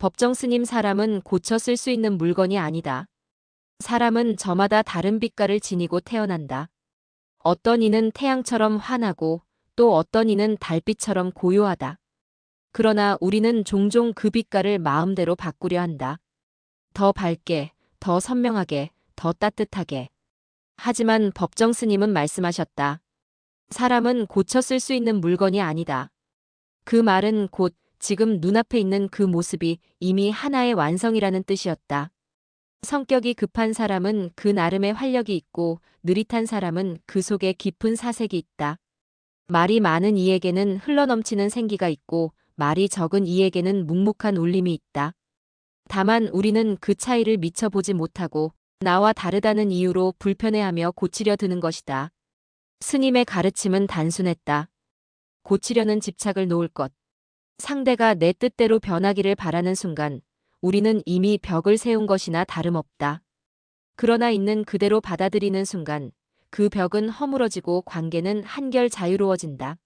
법정 스님 사람은 고쳐 쓸 수 있는 물건이 아니다. 사람은 저마다 다른 빛깔을 지니고 태어난다. 어떤 이는 태양처럼 환하고 또 어떤 이는 달빛처럼 고요하다. 그러나 우리는 종종 그 빛깔을 마음대로 바꾸려 한다. 더 밝게, 더 선명하게, 더 따뜻하게. 하지만 법정 스님은 말씀하셨다. 사람은 고쳐 쓸 수 있는 물건이 아니다. 그 말은 곧 지금 눈앞에 있는 그 모습이 이미 하나의 완성이라는 뜻이었다. 성격이 급한 사람은 그 나름의 활력이 있고 느릿한 사람은 그 속에 깊은 사색이 있다. 말이 많은 이에게는 흘러넘치는 생기가 있고 말이 적은 이에게는 묵묵한 울림이 있다. 다만 우리는 그 차이를 미처 보지 못하고 나와 다르다는 이유로 불편해하며 고치려 드는 것이다. 스님의 가르침은 단순했다. 고치려는 집착을 놓을 것. 상대가 내 뜻대로 변하기를 바라는 순간 우리는 이미 벽을 세운 것이나 다름없다. 그러나 있는 그대로 받아들이는 순간 그 벽은 허물어지고 관계는 한결 자유로워진다.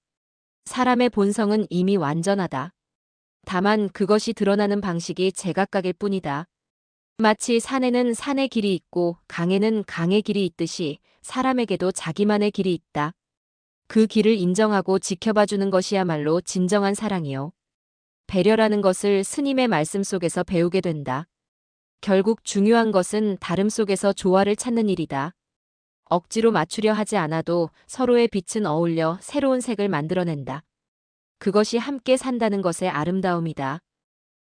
사람의 본성은 이미 완전하다. 다만 그것이 드러나는 방식이 제각각일 뿐이다. 마치 산에는 산의 길이 있고 강에는 강의 길이 있듯이 사람에게도 자기만의 길이 있다. 그 길을 인정하고 지켜봐주는 것이야말로 진정한 사랑이요. 배려라는 것을 스님의 말씀 속에서 배우게 된다. 결국 중요한 것은 다름 속에서 조화를 찾는 일이다. 억지로 맞추려 하지 않아도 서로의 빛은 어울려 새로운 색을 만들어낸다. 그것이 함께 산다는 것의 아름다움이다.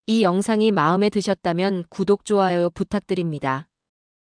이 영상이 마음에 드셨다면 구독, 좋아요 부탁드립니다.